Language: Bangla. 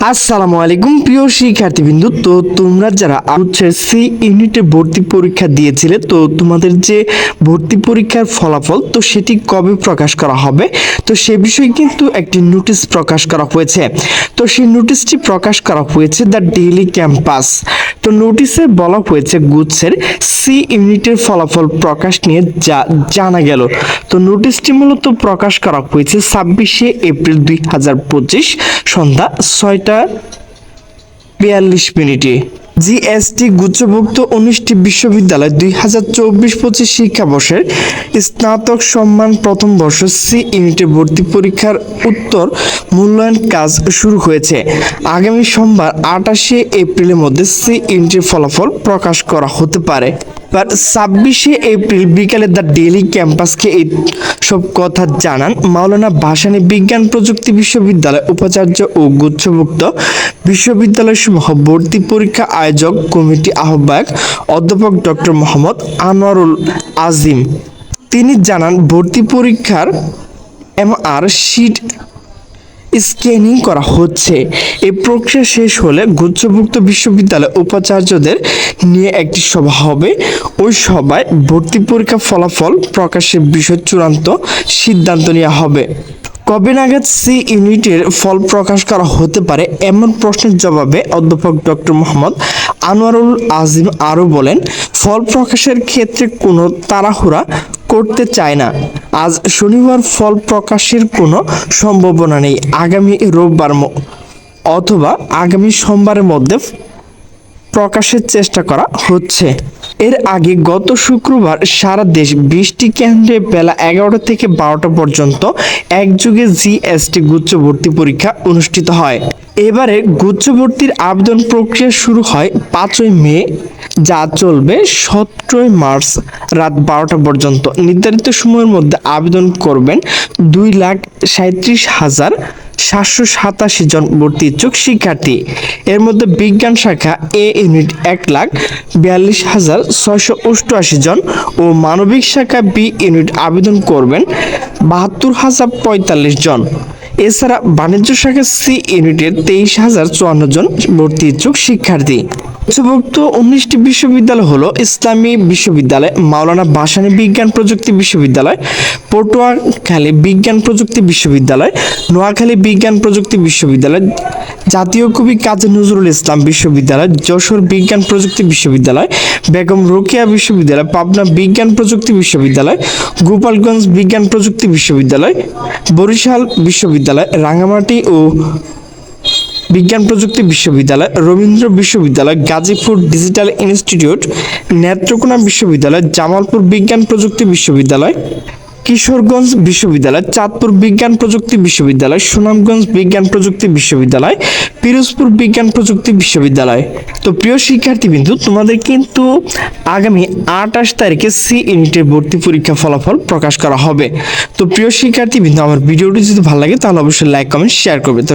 আসসালামু আলাইকুম, প্রিয় শিক্ষার্থীবৃন্দ। তো তোমরা যারা হচ্ছে সি ইউনিটে ভর্তি পরীক্ষা দিয়েছিলে, তো তোমাদের যে ভর্তি পরীক্ষার ফলাফল, তো সেটি কবে প্রকাশ করা হবে? তো সে বিষয়ে কিন্তু একটি নোটিশ প্রকাশ করা হয়েছে। তো সেই নোটিশটি প্রকাশ করা হয়েছে দ্য ডেইলি ক্যাম্পাস। তো নোটিশে বলা হয়েছে গুচ্ছের সি ইউনিটের ফলাফল প্রকাশ নিয়ে যা জানা গেল। তো নোটিশটি মূলত প্রকাশ করা হয়েছে ছাব্বিশে এপ্রিল দুই হাজার পঁচিশ সন্ধ্যা ছয়টা বিয়াল্লিশ মিনিটে। জিএসটি গুচ্ছভুক্ত উনিশটি বিশ্ববিদ্যালয় দুই হাজার চব্বিশ পঁচিশ শিক্ষাবর্ষের স্নাতক সম্মান প্রথম বর্ষ সি ইউনিটে ভর্তি পরীক্ষার উত্তর মূল্যায়ন কাজ শুরু হয়েছে। আগামী সোমবার আটাশে এপ্রিলের মধ্যে সি ইউনিটের ফলাফল প্রকাশ করা হতে পারে। ছাব্বিশে এপ্রিল বিকালে দ্য ডেইলি ক্যাম্পাসকে এই সব কথা জানান মাওলানা ভাসানী বিজ্ঞান প্রযুক্তি বিশ্ববিদ্যালয় উপাচার্য ও গুচ্ছভুক্ত বিশ্ববিদ্যালয় সমূহ ভর্তি পরীক্ষা আয়োজক কমিটি আহ্বায়ক অধ্যাপক ডক্টর মোহাম্মদ আনোয়ারুল আজিম। তিনি জানান, ভর্তি পরীক্ষার এমআর শিট স্ক্যানিং করা হচ্ছে। এই প্রক্রিয়া শেষ হলে গুচ্ছভুক্ত বিশ্ববিদ্যালয় উপাচার্যদের নিয়ে একটি সভা হবে। ওই সভায় ভর্তি পরীক্ষা ফলাফল প্রকাশের বিষয় চূড়ান্ত সিদ্ধান্ত নেওয়া হবে। কবে নাগাদ সি ইউনিটের ফল প্রকাশ করা হতে পারে এমন প্রশ্নের জবাবে অধ্যাপক ডক্টর মোহাম্মদ আনোয়ারুল আজিম আরও বলেন, ফল প্রকাশের ক্ষেত্রে কোনো তাড়াহুড়া করতে চায় না। আজ শনিবার ফল প্রকাশের কোনো সম্ভাবনা নেই। আগামী রোববার অথবা আগামী সোমবারের মধ্যে প্রকাশের চেষ্টা করা হচ্ছে। এর আগে গত শুক্রবার সারা দেশ বৃষ্টি কেন্দ্রে বেলা এগারোটা থেকে বারোটা পর্যন্ত একযোগে জিএসটি গুচ্ছ ভর্তি পরীক্ষা অনুষ্ঠিত হয়। এবারে গুচ্ছ ভর্তির আবেদন প্রক্রিয়া শুরু হয় পাঁচই মে, যা চলবে সতেরোই মার্চ রাত বারোটা পর্যন্ত। নির্ধারিত সময়ের মধ্যে আবেদন করবেন দুই লাখ সাঁত্রিশ হাজার সাতশো সাতাশি জন ভর্তি ইচ্ছুক শিক্ষার্থী। এর মধ্যে বিজ্ঞান শাখা এ ইউনিট এক লাখ বিয়াল্লিশ হাজার ছয়শো অষ্টআশি জন ও মানবিক শাখা বি ইউনিট আবেদন করবেন বাহাত্তর হাজার পঁয়তাল্লিশ জন। এছাড়া বাণিজ্য শাখা সি ইউনিটের তেইশ হাজার চুয়ান্ন জন ভর্তি ইচ্ছুক শিক্ষার্থী। উচ্চভুক্ত উনিশটি বিশ্ববিদ্যালয় হলো ইসলামী বিশ্ববিদ্যালয়, মাওলানা ভাসানী বিজ্ঞান প্রযুক্তি বিশ্ববিদ্যালয়, পটুয়াখালী বিজ্ঞান প্রযুক্তি বিশ্ববিদ্যালয়, নোয়াখালী বিজ্ঞান প্রযুক্তি বিশ্ববিদ্যালয়, জাতীয় কবি কাজী নজরুল ইসলাম বিশ্ববিদ্যালয়, যশোর বিজ্ঞান প্রযুক্তি বিশ্ববিদ্যালয় বেগম রোকেয়া বিশ্ববিদ্যালয়, পাবনা বিজ্ঞান প্রযুক্তি বিশ্ববিদ্যালয়, গোপালগঞ্জ বিজ্ঞান প্রযুক্তি বিশ্ববিদ্যালয়, বরিশাল বিশ্ববিদ্যালয় রাঙামাটি ও বিজ্ঞান প্রযুক্তি বিশ্ববিদ্যালয়, রবীন্দ্র বিশ্ববিদ্যালয়, গাজীপুর ডিজিটাল ইনস্টিটিউট, নেত্রকোনা বিশ্ববিদ্যালয়, জামালপুর বিজ্ঞান প্রযুক্তি বিশ্ববিদ্যালয় কিশোরগঞ্জ বিশ্ববিদ্যালয়, চাঁদপুর বিজ্ঞান প্রযুক্তি বিশ্ববিদ্যালয়, সুনামগঞ্জ বিজ্ঞান প্রযুক্তি বিশ্ববিদ্যালয়, পিরোজপুর বিজ্ঞান প্রযুক্তি বিশ্ববিদ্যালয়। তো প্রিয় শিক্ষার্থীবৃন্দু, তোমাদের কিন্তু আগামী আঠাশ তারিখে সি ইউনিটের ভর্তি পরীক্ষা ফলাফল প্রকাশ করা হবে। তো প্রিয় শিক্ষার্থীবৃন্দু, আমার ভিডিওটি যদি ভালো লাগে, তাহলে অবশ্যই লাইক কমেন্ট শেয়ার করবে। তো